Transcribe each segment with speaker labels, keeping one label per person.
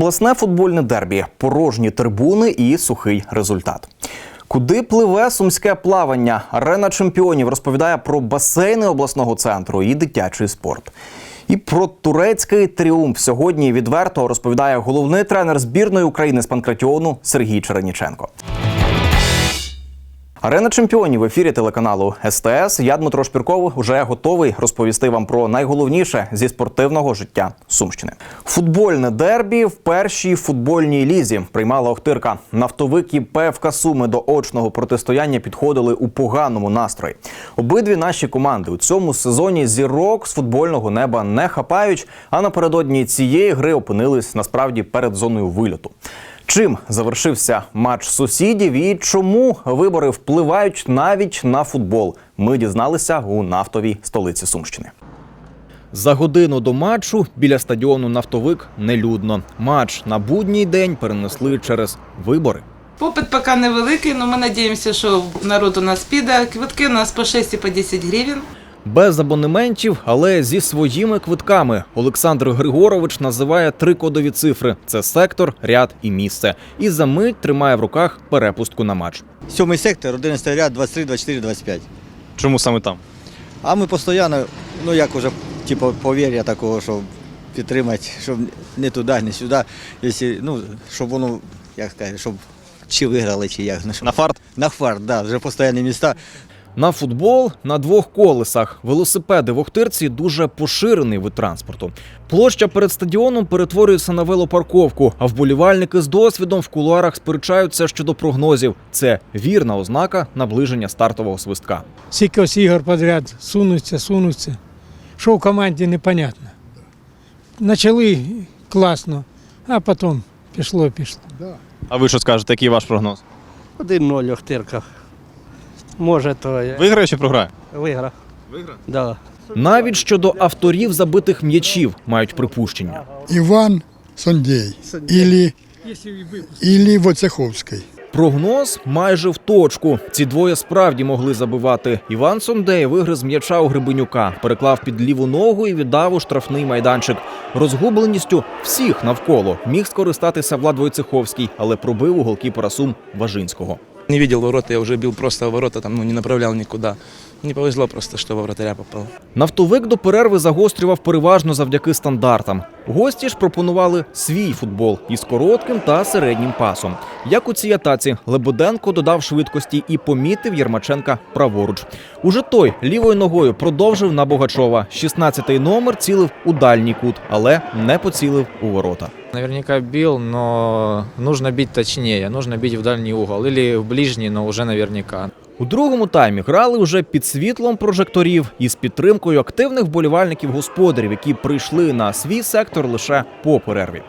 Speaker 1: Обласне футбольне дербі, порожні трибуни і сухий результат. Куди пливе сумське плавання? Арена чемпіонів розповідає про басейни обласного центру і дитячий спорт. І про турецький тріумф сьогодні відверто розповідає головний тренер збірної України з панкратіону Сергій Череніченко. Арена чемпіонів в ефірі телеканалу СТС. Я Дмитро Шпірков уже готовий розповісти вам про найголовніше зі спортивного життя Сумщини. Футбольне дербі в першій футбольній лізі приймала Охтирка. Нафтовик і ПФК Суми до очного протистояння підходили у поганому настрої. Обидві наші команди у цьому сезоні зірок з футбольного неба не хапають. А напередодні цієї гри опинились насправді перед зоною вильоту. Чим завершився матч сусідів і чому вибори впливають навіть на футбол? Ми дізналися у нафтовій столиці Сумщини. За годину до матчу біля стадіону Нафтовик нелюдно. Матч на будній день перенесли через вибори.
Speaker 2: Попит поки невеликий, але ми надіємося, що народ у нас піде. Квитки у нас по 6 і по 10 гривень.
Speaker 1: Без абонементів, але зі своїми квитками. Олександр Григорович називає три кодові цифри: це сектор, ряд і місце. І за мить тримає в руках перепустку на матч.
Speaker 3: Сьомий сектор, 11 ряд, 23, 24, 25.
Speaker 4: Чому саме там?
Speaker 3: А ми постійно, ну як уже, типу, повір'я такого, щоб підтримати, щоб не туди, не сюди. Якщо, ну, щоб воно, як сказати, щоб чи виграли, чи як. ну,
Speaker 4: На фарт?
Speaker 3: На фарт, да, вже постійні міста.
Speaker 1: На футбол на двох колесах. Велосипеди в Охтирці дуже поширений вид транспорту. Площа перед стадіоном перетворюється на велопарковку, а вболівальники з досвідом в кулуарах сперечаються щодо прогнозів. Це вірна ознака наближення стартового свистка.
Speaker 5: Скільки ось ігор подряд сунуться, сунуться. Що в команді непонятно. Почали класно, а потім пішло, пішло.
Speaker 4: А ви що скажете, який ваш прогноз?
Speaker 6: 1-0 Охтирка. Може, то я
Speaker 4: Виграє чи програє?
Speaker 6: виграв.
Speaker 4: Виграє.
Speaker 6: Да.
Speaker 1: Навіть щодо авторів забитих м'ячів мають припущення.
Speaker 7: Иван Сондей или, или Войцеховский.
Speaker 1: Прогноз майже в точку. Ці двоє справді могли забивати. Іван Сондей вигриз м'яча у Грибенюка, переклав під ліву ногу і віддав у штрафний майданчик. Розгубленістю всіх навколо міг скористатися Влад Войцеховський, але пробив у голкіпера Сум Важинського.
Speaker 8: Не видел ворота, я уже бил просто ворота, там, ну, не направлял никуда. Не повезло просто, что во вратаря попал.
Speaker 1: Нафтовик до перерви загострював переважно завдяки стандартам. Гості ж пропонували свій футбол із коротким та середнім пасом. Як у цій атаці, Лебеденко додав швидкості і помітив Єрмаченка праворуч. Уже той лівою ногою продовжив на Богачова. 16-й номер цілив у дальній кут, але не поцілив у ворота.
Speaker 9: Наверняка бил, но нужно бить точнее, нужно бить в дальний угол или в ближний, но уже наверняка.
Speaker 1: У другому таймі грали вже під світлом прожекторів і з підтримкою активних вболівальників господарів, які прийшли на свій сектор лише по перерві.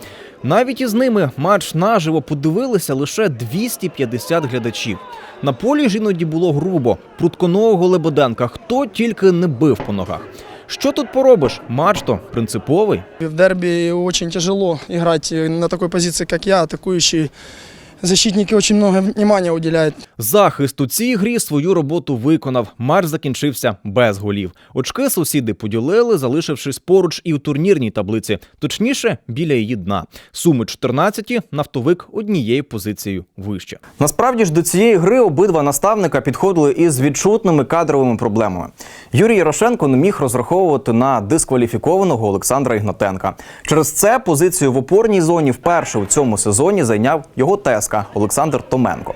Speaker 1: Навіть із ними матч наживо подивилися лише 250 глядачів. На полі ж іноді було грубо, прутконового Лебеденка, хто тільки не бив по ногах. Що тут поробиш? Матч то принциповий.
Speaker 10: В дерби очень тяжело играть на такой позиции, как я, атакующий. Защитники очень много внимания уделяют.
Speaker 1: Захист у цій грі свою роботу виконав. Матч закінчився без голів. Очки сусіди поділили, залишившись поруч і у турнірній таблиці, точніше, біля її дна. Суми 14, нафтовик однією позицією вище. Насправді ж до цієї гри обидва наставника підходили із відчутними кадровими проблемами. Юрій Ярошенко не міг розраховувати на дискваліфікованого Олександра Ігнатенка. Через це позицію в опорній зоні вперше у цьому сезоні зайняв його теска Олександр Томенко.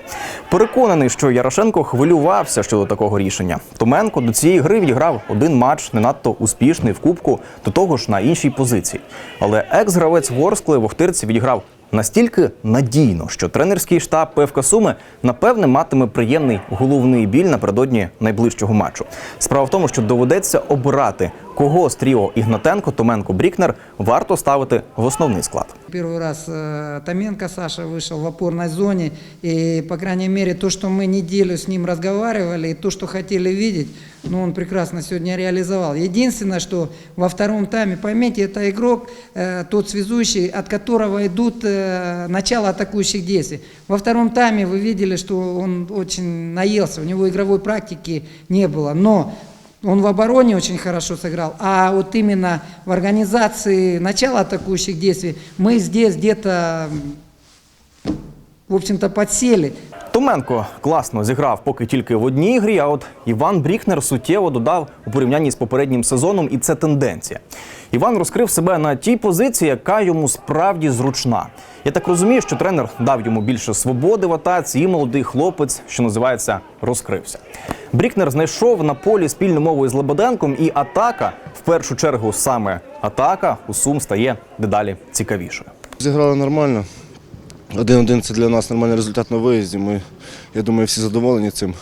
Speaker 1: Переконаний, що Ярошенко хвилювався щодо такого рішення. Томенко до цієї гри відіграв один матч не надто успішний в кубку, до того ж на іншій позиції. Але екс-гравець Ворскли в Охтирці відіграв настільки надійно, що тренерський штаб ПФК Суми напевне матиме приємний головний біль напередодні найближчого матчу. Справа в тому, що доведеться обирати, кого з тріо Ігнатенко, Томенко, Брікнер варто ставити в основний склад.
Speaker 11: Первый раз э, Томенко Саша вышел в опорной зоне, и, по крайней мере, то, что мы неделю с ним разговаривали, и то, что хотели видеть, ну, он прекрасно сегодня реализовал. Единственное, что во втором тайме, поймите, это игрок, э, тот связующий, от которого идут э, начало атакующих действий. Во втором тайме вы видели, что он очень наелся, у него игровой практики не было, но Он в обороне очень хорошо сыграл, а вот именно в организации начала атакующих действий мы здесь где-то, в общем-то, подсели.
Speaker 1: Томенко класно зіграв поки тільки в одній грі. А от Іван Брікнер суттєво додав у порівнянні з попереднім сезоном, і це тенденція. Іван розкрив себе на тій позиції, яка йому справді зручна. Я так розумію, що тренер дав йому більше свободи в атаці, і молодий хлопець, що називається, розкрився. Брікнер знайшов на полі спільну мову із Лебеденком, і атака, в першу чергу, саме атака у Сум стає дедалі цікавішою.
Speaker 12: Зіграли нормально. Один-один це для нас нормальний результат на виїзді. Ми, я думаю, всі задоволені цим.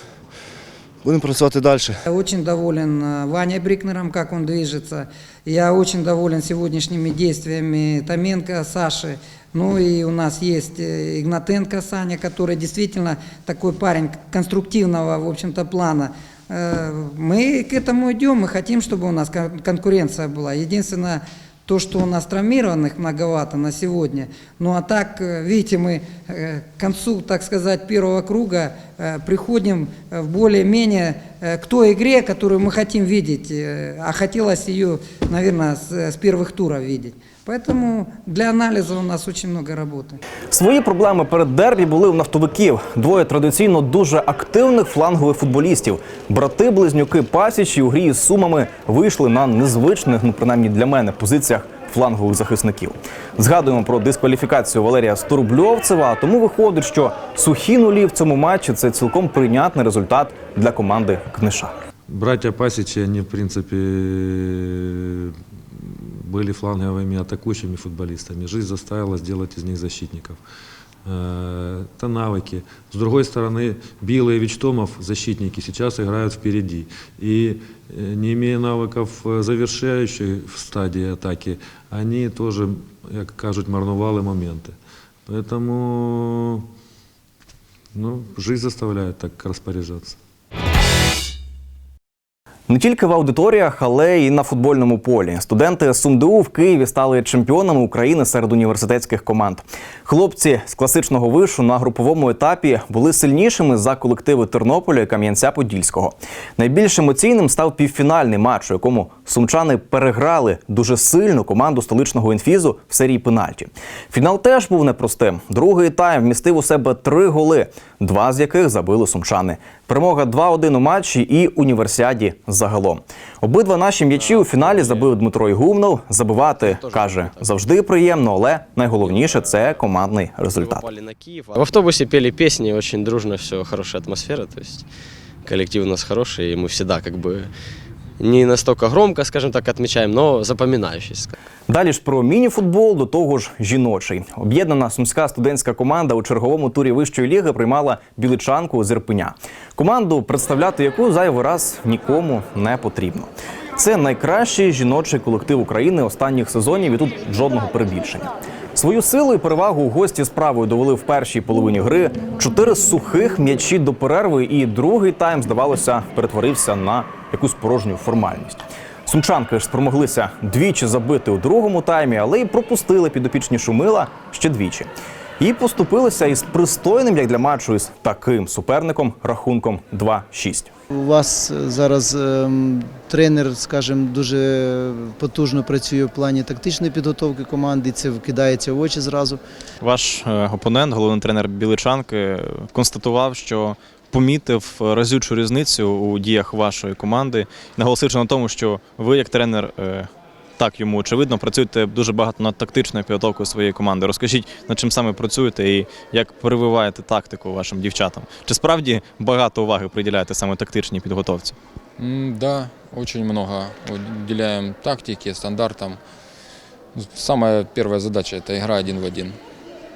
Speaker 12: Будемо працювати далі.
Speaker 11: Я очень доволен э, Ваней Брикнером, как он движется. Я очень доволен сегодняшними действиями Томенко, Саши. Ну и у нас есть э, Игнатенко Саня, который действительно такой парень конструктивного, в общем-то, плана. Э, Мы к этому идем, мы хотим, чтобы у нас кон- конкуренция была. Единственное, то, что у нас травмированных многовато на сегодня. Ну а так, видите, мы к концу, так сказать, первого круга приходим э, в более-менее э, к той игре, которую мы хотим видеть. э, А хотелось ее, наверное, с, с первых туров видеть. Поэтому для анализа у нас очень много работы.
Speaker 1: Свої проблеми перед дербі були у нафтовиків. Двоє традиційно дуже активних флангових футболістів. Брати-близнюки Пасічі у грі з сумами вийшли на незвичних, ну принаймні для мене, позиціях флангових захисників. Згадуємо про дискваліфікацію Валерія Сторубльовцева. Тому виходить, що сухі нулі в цьому матчі це цілком прийнятний результат для команди Книша.
Speaker 13: Братья Пасічі, вони, в принципі, були фланговими атакуючими футболістами. Жизнь заставила зробити з них защитников. Э, Это навыки. С другой стороны, Билла и Вичтомов, защитники, сейчас играют впереди. И э, не имея навыков э, завершающей в стадии атаки, они тоже, как кажуть, марнували моменты. Поэтому ну, жизнь заставляет так распоряжаться.
Speaker 1: Не тільки в аудиторіях, але й на футбольному полі. Студенти СумДУ в Києві стали чемпіонами України серед університетських команд. Хлопці з класичного вишу на груповому етапі були сильнішими за колективи Тернополя і Кам'янця-Подільського. Найбільш емоційним став півфінальний матч, у якому сумчани переграли дуже сильну команду столичного інфізу в серії пенальті. Фінал теж був непростим. Другий тайм вмістив у себе три голи, два з яких забили сумчани. Перемога 2-1 у матчі і універсіаді загалом. Обидва наші м'ячі у фіналі забив Дмитро Ігумнов. Забивати каже завжди приємно, але найголовніше це командний результат.
Speaker 6: В автобусі пели пісні, очень дружно все, хороша атмосфера, то есть коллектив у нас хороший, і ми завжди, всегда как бы не настолько громко, скажем так, отмечаем, но запоминающийся.
Speaker 1: Далі ж про мініфутбол, до того ж жіночий. Об'єднана сумська студентська команда у черговому турі вищої ліги приймала біличанку з Ірпеня. Команду, представляти яку зайвий раз нікому не потрібно. Це найкращий жіночий колектив України останніх сезонів і тут жодного перебільшення. Свою силу і перевагу гості справою довели в першій половині гри. Чотири сухих м'ячі до перерви, і другий тайм, здавалося, перетворився на якусь порожню формальність. Сумчанки ж спромоглися двічі забити у другому таймі, але й пропустили підопічні Шумила ще двічі. І поступилися із пристойним, як для матчу, із таким суперником рахунком 2-6.
Speaker 14: У вас зараз ем, тренер, скажімо, дуже потужно працює в плані тактичної підготовки команди. Це вкидається в очі зразу.
Speaker 4: Ваш е, опонент, головний тренер Біличанки, е, констатував, що помітив разючу різницю у діях вашої команди, наголосивши на тому, що ви, як тренер, е, так йому очевидно, працюєте дуже багато над тактичною підготовкою своєї команди. Розкажіть, над чим саме працюєте і як прививаєте тактику вашим дівчатам? Чи справді багато уваги приділяєте саме тактичній підготовці?
Speaker 15: М, Да, очень много уделяем тактике, стандартам. Самая первая задача – это игра один в один.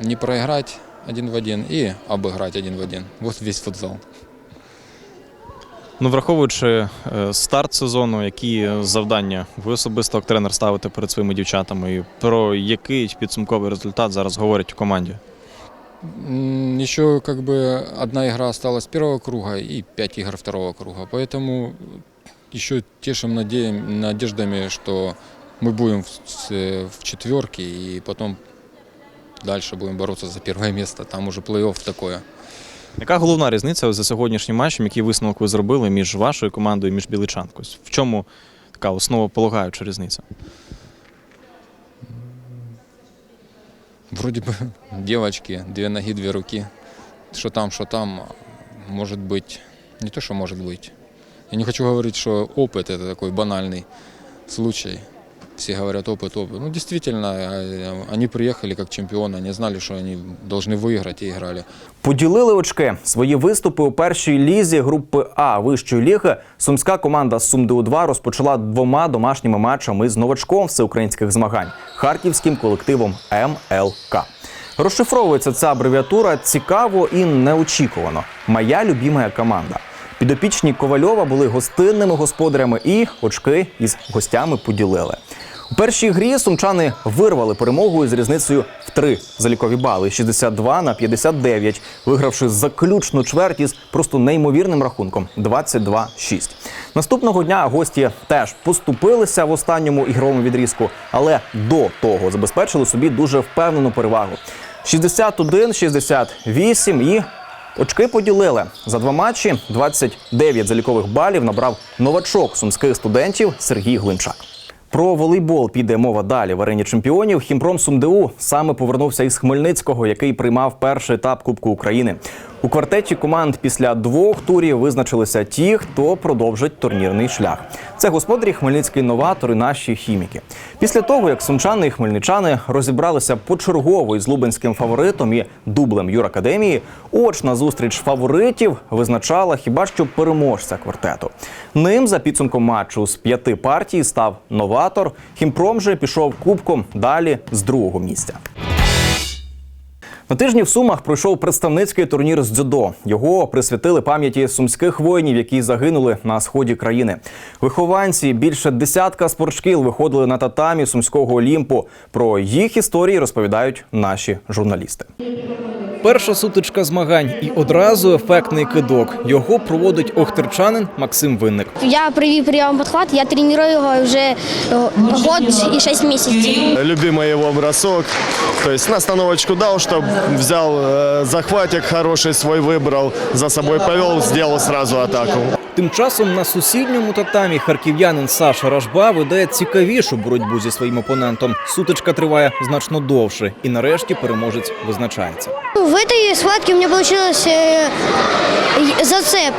Speaker 15: Не проиграть один в один и обыграть один в один. Вот весь футзал.
Speaker 4: Ну, враховуючи е, старт сезону, які завдання ви особисто як тренер ставите перед своїми дівчатами, і про який підсумковий результат зараз говорять у команді?
Speaker 15: М, Еще как бы одна игра осталась первого круга и пять игр второго круга. Поэтому еще тешим надеем, надеждами, что мы будем в, с- в четверке и потом дальше будем бороться за первое место. Там уже плей-офф такое.
Speaker 4: Яка головна різниця за сьогоднішнім матчем, який висновок ви зробили між вашою командою і між Біличанкою? В чому така основополагаюча різниця?
Speaker 15: Вроде бы девочки, две ноги, две руки. Что там, что там, может быть, не то, что может быть. Я не хочу говорить, что опыт это такой банальный случай. Все говорят опыт, опыт. Ну, действительно, э, они приехали как чемпионы, они знали, что они должны выиграть и играли.
Speaker 1: Поділили очки свої виступи у першій лізі групи А вищої ліги. Сумська команда з Сумдеу 2 розпочала двома домашніми матчами з новачком всеукраїнських змагань харківським колективом МЛК. Розшифровується ця абревіатура цікаво і неочікувано. Моя любімая команда. Підопічні Ковальова були гостинними господарями і очки із гостями поділили. У першій грі сумчани вирвали перемогу із різницею в три залікові бали 62 на 59, вигравши заключну чверть із просто неймовірним рахунком 22-6. Наступного дня гості теж поступилися в останньому ігровому відрізку, але до того забезпечили собі дуже впевнену перевагу. 61-68 і Очки поділили за два матчі. 29 залікових балів набрав новачок сумських студентів Сергій Глинчак. Про волейбол піде мова далі в арені чемпіонів. Хімпром Сумдеу саме повернувся із Хмельницького, який приймав перший етап Кубку України. У квартеті команд після двох турів визначилися ті, хто продовжить турнірний шлях. Це господарі Хмельницький новатор і наші хіміки. Після того, як сумчани і хмельничани розібралися почергово із лубенським фаворитом і дублем Юракадемії, очна зустріч фаворитів визначала хіба що переможця квартету. Ним за підсумком матчу з п'яти партій став новатор. Хімпром же пішов кубком далі з другого місця. На тижні в Сумах пройшов представницький турнір з дзюдо. Його присвятили пам'яті сумських воїнів, які загинули на сході країни. Вихованці більше десятка спортшкіл виходили на татамі сумського Олімпу. Про їх історії розповідають наші журналісти. Перша сутичка змагань і одразу ефектний кидок. Його проводить охтерчанин Максим Винник.
Speaker 16: Я привив прийом підхват, я треную його вже е, год і 6 місяців.
Speaker 12: Любимый его бросок. То есть настановочку дал, чтобы взял э, захватик хороший свой выбрал, за собой повел, сделал сразу атаку.
Speaker 1: Тим часом на сусідньому татамі харків'янин Саша Рашба веде цікавішу боротьбу зі своїм опонентом. Сутичка триває значно довше, і нарешті переможець визначається.
Speaker 16: В этой схватке у меня получилось э, и- зацеп.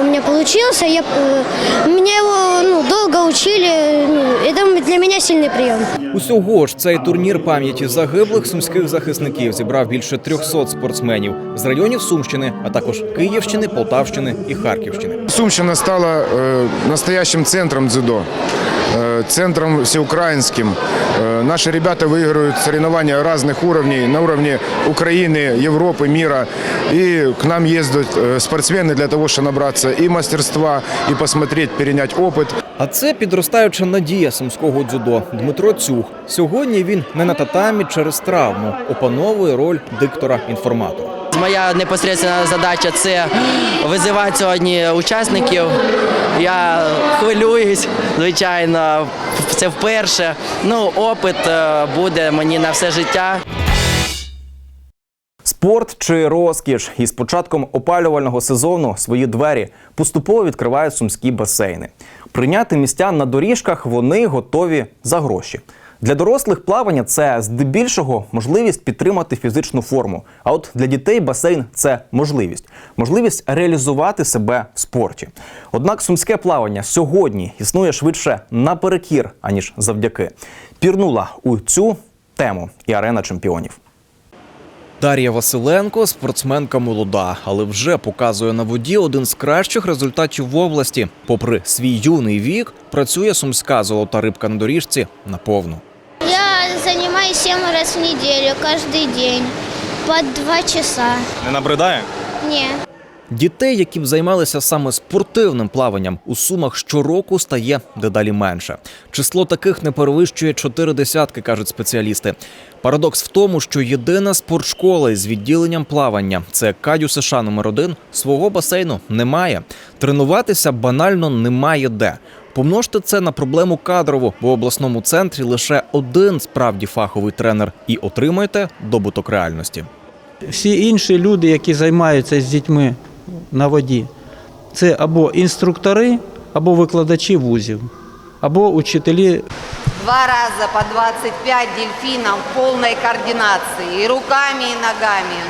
Speaker 16: У меня получился. Я, э, меня его ну, долго учили. Ну, это для меня сильный прием.
Speaker 1: Усього ж цей турнір пам'яті загиблих сумських захисників зібрав більше 300 спортсменів з районів Сумщини, а також Київщини, Полтавщини і Харківщини.
Speaker 17: Сумщина стала э, настоящим центром дзюдо, э, центром всеукраинским. Э, наши ребята выигрывают соревнования разных уровней, на уровне Украины, Европы, мира. И к нам ездят э, спортсмены для того, чтобы набраться и мастерства, и посмотреть, перенять опыт.
Speaker 1: А це підростаюча надія сумського дзюдо Дмитро Цюх. Сьогодні він не на татамі через травму, опановує роль диктора-інформатора.
Speaker 18: Моя непосередня задача це визивати сьогодні учасників. Я хвилююсь, звичайно, це вперше. Ну, опит е, буде мені на все життя.
Speaker 1: Спорт чи розкіш із початком опалювального сезону свої двері поступово відкривають сумські басейни. Прийняти містян на доріжках вони готові за гроші. Для дорослих плавання це здебільшого можливість підтримати фізичну форму. А от для дітей басейн це можливість, можливість реалізувати себе в спорті. Однак сумське плавання сьогодні існує швидше наперекір, аніж завдяки. Пірнула у цю тему і арена чемпіонів. Дар'я Василенко спортсменка молода, але вже показує на воді один з кращих результатів в області. Попри свій юний вік, працює сумська золота рибка на доріжці наповну.
Speaker 16: Я займаюся 7 разів в неделю, кожен день, по 2 часа.
Speaker 4: Не набридає?
Speaker 16: Не.
Speaker 1: Дітей, які б займалися саме спортивним плаванням, у сумах щороку стає дедалі менше. Число таких не перевищує чотири десятки, кажуть спеціалісти. Парадокс в тому, що єдина спортшкола із відділенням плавання це Кадю США номер 1 свого басейну немає. Тренуватися банально немає де. Помножте це на проблему кадрову, бо в обласному центрі лише один справді фаховий тренер і отримаєте добуток реальності.
Speaker 19: Всі інші люди, які займаються з дітьми на воді, це або інструктори, або викладачі вузів, або учителі
Speaker 20: Два раза по 25 дельфинов в полной координации и руками, и ногами.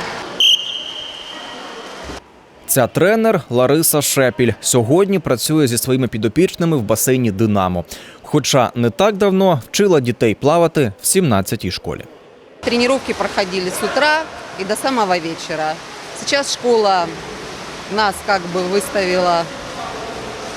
Speaker 1: Ця тренер Лариса Шепіль сьогодні працює зі своїми підопічними в басейні Динамо. Хоча не так давно вчила дітей плавати в 17-й школі.
Speaker 20: Тренировки проходили с утра и до самого вечера. Сейчас школа нас как бы выставила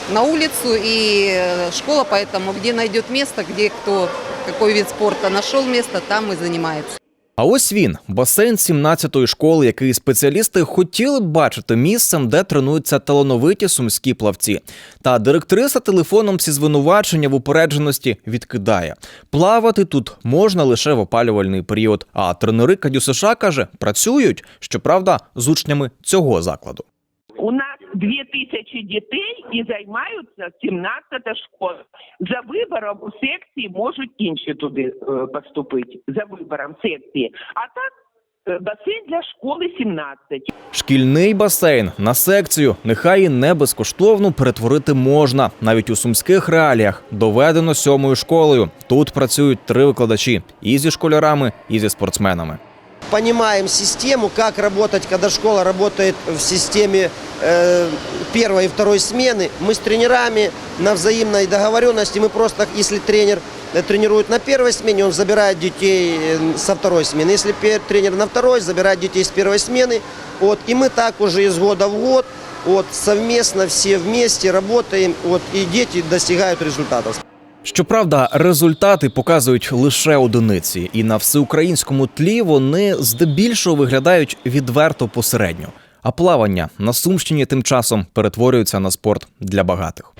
Speaker 20: на улицу, и э, школа поэтому, где найдет место, где кто, какой вид спорта нашел место, там и занимается.
Speaker 1: А ось він басейн 17-ї школи, який спеціалісти хотіли б бачити місцем, де тренуються талановиті сумські плавці. Та директриса телефоном ці звинувачення в упередженості відкидає. Плавати тут можна лише в опалювальний період. А тренери Кадю США каже, працюють, щоправда, з учнями цього закладу.
Speaker 21: Дві тисячі дітей і займаються 17 школа. За вибором у секції можуть інші туди е, поступити. За вибором секції. А так е, басейн для школи 17.
Speaker 1: Шкільний басейн на секцію нехай і не безкоштовно перетворити можна. Навіть у сумських реаліях доведено сьомою школою. Тут працюють три викладачі і зі школярами, і зі спортсменами.
Speaker 22: Понимаем систему, как работать, когда школа работает в системе э, первой и второй смены. Мы с тренерами на взаимной договоренности, мы просто, если тренер э, тренирует на первой смене, он забирает детей э, со второй смены. Если тренер на второй, забирает детей с первой смены. Вот, и мы так уже из года в год вот, совместно все вместе работаем, вот, и дети достигают результатов.
Speaker 1: Щоправда, результати показують лише одиниці, і на всеукраїнському тлі вони здебільшого виглядають відверто посередньо. А плавання на Сумщині тим часом перетворюється на спорт для багатих.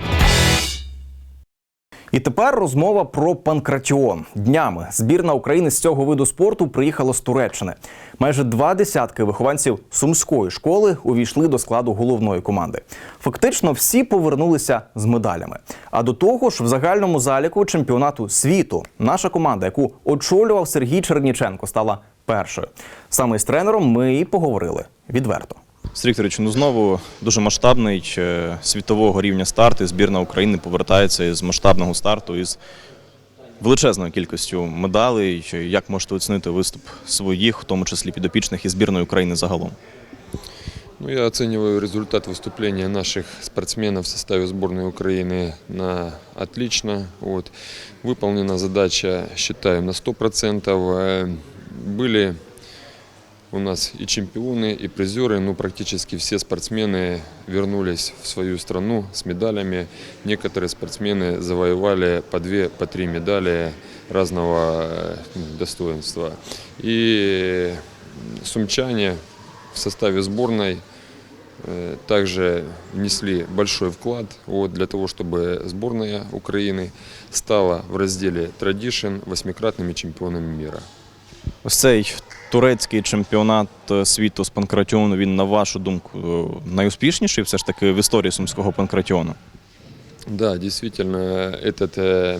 Speaker 1: І тепер розмова про панкратіон. Днями збірна України з цього виду спорту приїхала з Туреччини. Майже два десятки вихованців сумської школи увійшли до складу головної команди. Фактично всі повернулися з медалями. А до того ж, в загальному заліку чемпіонату світу наша команда, яку очолював Сергій Черніченко, стала першою. Саме з тренером ми і поговорили відверто.
Speaker 4: Сергій Вікторович, ну знову дуже масштабний е, світового рівня старт. І збірна України повертається із масштабного старту із величезною кількістю медалей. Чи Як можете оцінити виступ своїх, в тому числі підопічних і збірної України загалом?
Speaker 23: Ну, я оцениваю результат выступления наших спортсменов в составе сборной Украины на отлично. Вот. Выполнена задача, считаю, на 100%. Э, Были у нас и чемпионы, и призеры, но практически все спортсмены вернулись в свою страну с медалями. Некоторые спортсмены завоевали по две, по три медали разного э, достоинства. И сумчане в составе сборной э, также внесли большой вклад вот, для того, чтобы сборная Украины стала в разделе Tradition восьмикратными чемпионами мира.
Speaker 4: Ось цей турецький чемпіонат е, світу з панкратіону, він, на вашу думку, е, найуспішніший все ж таки в історії сумського панкратіону?
Speaker 23: Да, действительно, этот э, э,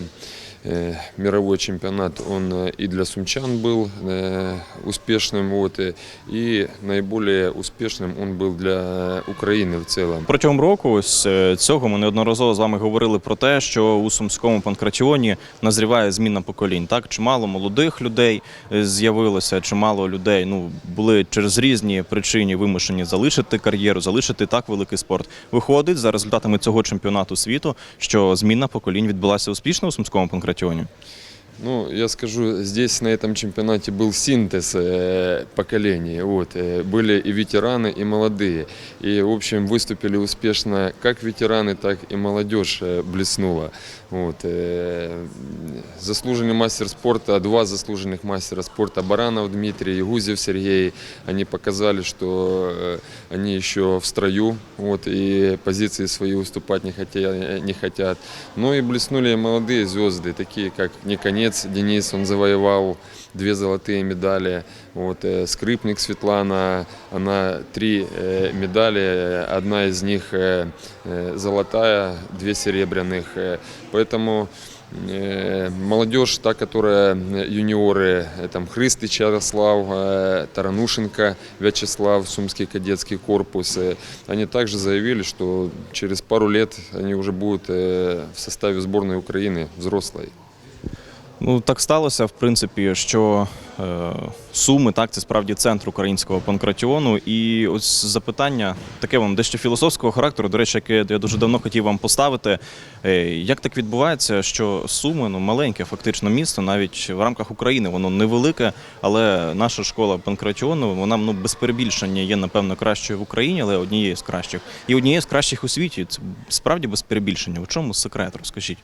Speaker 23: мировой чемпионат, он э, и для сумчан был э, успешным, вот, э, и наиболее успешным он был для Украины в целом.
Speaker 4: Протягом року ось е, цього ми неодноразово з вами говорили про те, що у сумському панкратіоні назріває зміна поколінь. Так, чимало молодих людей е, з'явилося, чимало людей ну були через різні причини вимушені залишити кар'єру, залишити так великий спорт. Виходить за результатами цього чемпіонату світу, що зміна поколінь відбулася успішно у сумському панкратіоні. противне.
Speaker 23: Ну, я скажу, здесь на этом чемпионате был синтез э, поколений. Вот, э, были и ветераны, и молодые. И, в общем, выступили успешно как ветераны, так и молодежь э, блеснула. Вот, э, заслуженный мастер спорта, два заслуженных мастера спорта, Баранов Дмитрий и Гузев Сергей, они показали, что э, они еще в строю, вот, и позиции свои уступать не хотят. Не хотят. Ну и блеснули молодые звезды, такие как Никонец Денис, он завоевал две золотые медали. Вот, э, Скрипник Светлана, она три э, медали, одна из них э, золотая, две серебряных. Поэтому молодежь, та, которая юниоры, там Христыч Ярослав, Таранушенко Вячеслав, Сумский кадетский корпус, они также заявили, что через пару лет они уже будут в составе сборной Украины взрослой.
Speaker 4: Ну так сталося, в принципі, що е, Суми, так, це справді центр українського панкратіону. І ось запитання таке вам дещо філософського характеру, до речі, яке я дуже давно хотів вам поставити. Е, як так відбувається, що Суми, ну маленьке фактично місто, навіть в рамках України, воно невелике, але наша школа панкратіону, вона ну без перебільшення є, напевно, кращою в Україні, але однією з кращих. І однією з кращих у світі. Це справді без перебільшення. У чому секрет? Розкажіть.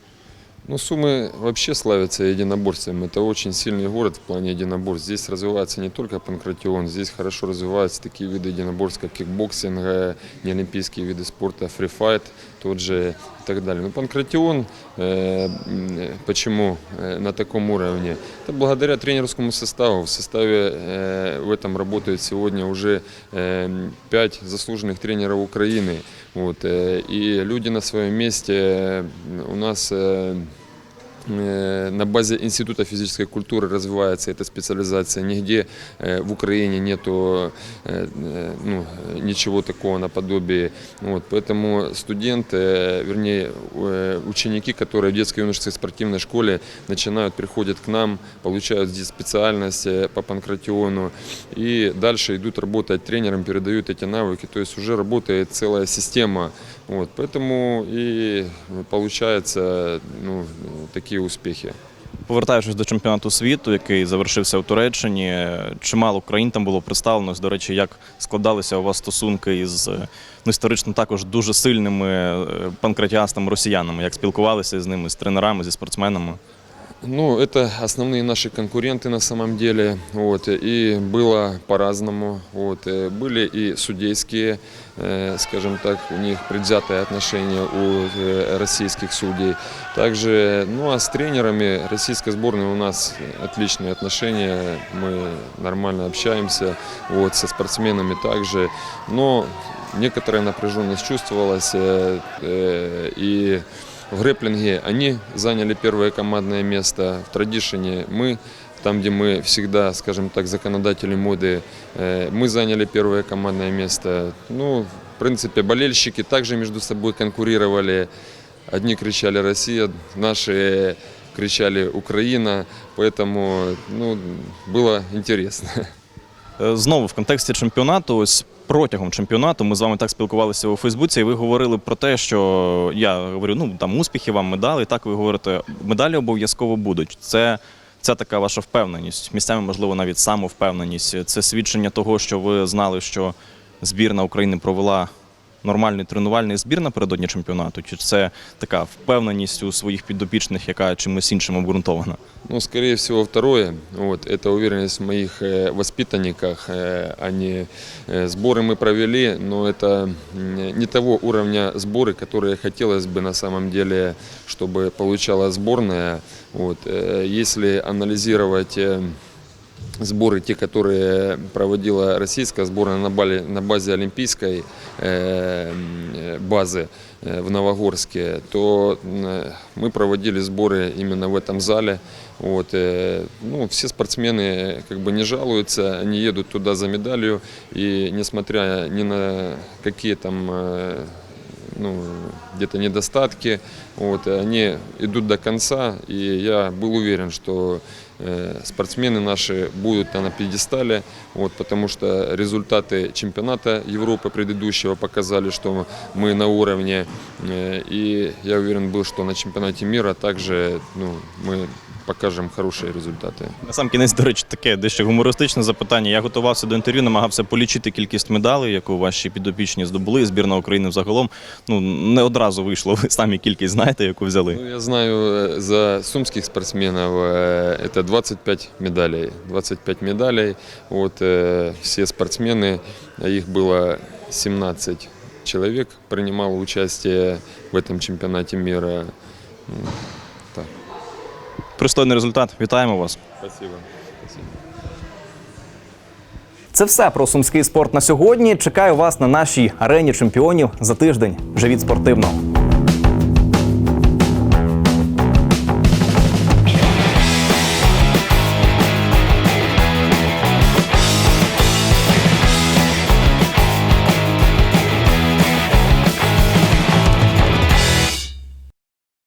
Speaker 23: Ну, Сумы вообще славятся единоборством. Это очень сильный город в плане единоборств. Здесь развивается не только панкратион, здесь хорошо развиваются такие виды единоборств, как кикбоксинг, э, неолимпийские виды спорта, фрифайт, тот же и так далее. Но панкратион, э, м, почему э, на таком уровне? Это благодаря тренерскому составу. В составе э, в этом работает сегодня уже э, пять заслуженных тренеров Украины. Вот, э, и люди на своем месте э, у нас э, э, на базе Института физической культуры развивается эта специализация. Нигде э, в Украине нету э, э, ну, ничего такого наподобие. Вот, поэтому студенты, э, вернее э, ученики, которые в детско-юношеской спортивной школе начинают, приходят к нам, получают здесь специальность э, по панкратиону и дальше идут работать тренером, передают эти навыки. То есть уже работает целая система. Вот, поэтому і получается ну, такі успіхи.
Speaker 4: Повертаючись до чемпіонату світу, який завершився у Туреччині, чимало країн там було представлено. До речі, як складалися у вас стосунки із е, ну, історично також дуже сильними е, панкратіастами росіянами, як спілкувалися з ними, з тренерами, зі спортсменами.
Speaker 23: Ну, это основные наши конкуренты на самом деле. Вот, и было по-разному. Вот, э, были и судейские, э, скажем так, у них предвзятое отношение у э, российских судей. Также, ну а с тренерами российской сборной у нас отличные отношения. Мы нормально общаемся. Вот, со спортсменами также. Но некоторая напряженность чувствовалась. э, э, И в грэплинге они заняли первое командное место. В традишине мы, там, где мы всегда, скажем так, законодатели моды, э, мы заняли первое командное место. Ну, в принципе, болельщики также между собой конкурировали. Одни кричали «Россия», наши кричали «Украина», поэтому ну, было интересно.
Speaker 4: Е, Знову в контексті чемпіонату, ось протягом чемпіонату, ми з вами так спілкувалися у Фейсбуці, і ви говорили про те, що я говорю, ну там успіхи вам медали. Так ви говорите, медалі обов'язково будуть. Це, це така ваша впевненість. Місцями, можливо, навіть самовпевненість. Це свідчення того, що ви знали, що збірна України провела нормальний тренувальний збір напередодні чемпіонату, чи це така впевненість у своїх підопічних, яка чимось іншим обґрунтована?
Speaker 23: Ну, скорее всего, второе. Вот, это уверенность в моих э, воспитанниках. Э, они, э, сборы мы провели, но это м, не того уровня сборы, которые хотелось бы на самом деле, чтобы получала сборная. Вот, э, если анализировать э, сборы, те, которые проводила российская сборная на, бали, на базе олимпийской э, м, базы э, в Новогорске, то э, мы проводили сборы именно в этом зале. Вот, э, ну, все спортсмены как бы не жалуются, они едут туда за медалью, и несмотря ни на какие там э, ну, где-то недостатки, вот, они идут до конца, и я был уверен, что э, спортсмены наши будут на пьедестале, вот, потому что результаты чемпионата Европы предыдущего показали, что мы на уровне, э, и я уверен был, что на чемпионате мира также ну, мы покажем хорошие результаты.
Speaker 4: На сам кінець, до речі, таке дещо гумористичне запитання. Я готувався до інтерв'ю, намагався полічити кількість медалей, яку ваші підопічні здобули. Збірна України взагалом. Ну не одразу вийшло. Ви самі кількість знаєте, яку взяли.
Speaker 23: Ну, я знаю, э, за сумских спортсменов э, это 25 медалей. 25 медалей. Вот, э, все спортсмены, а их было 17 человек, принимало участие в этом чемпионате мира.
Speaker 4: Пристойний результат. Вітаємо вас.
Speaker 23: Спасибо. Спасибо.
Speaker 1: Це все про сумський спорт на сьогодні. Чекаю вас на нашій арені чемпіонів за тиждень. Живіть спортивно.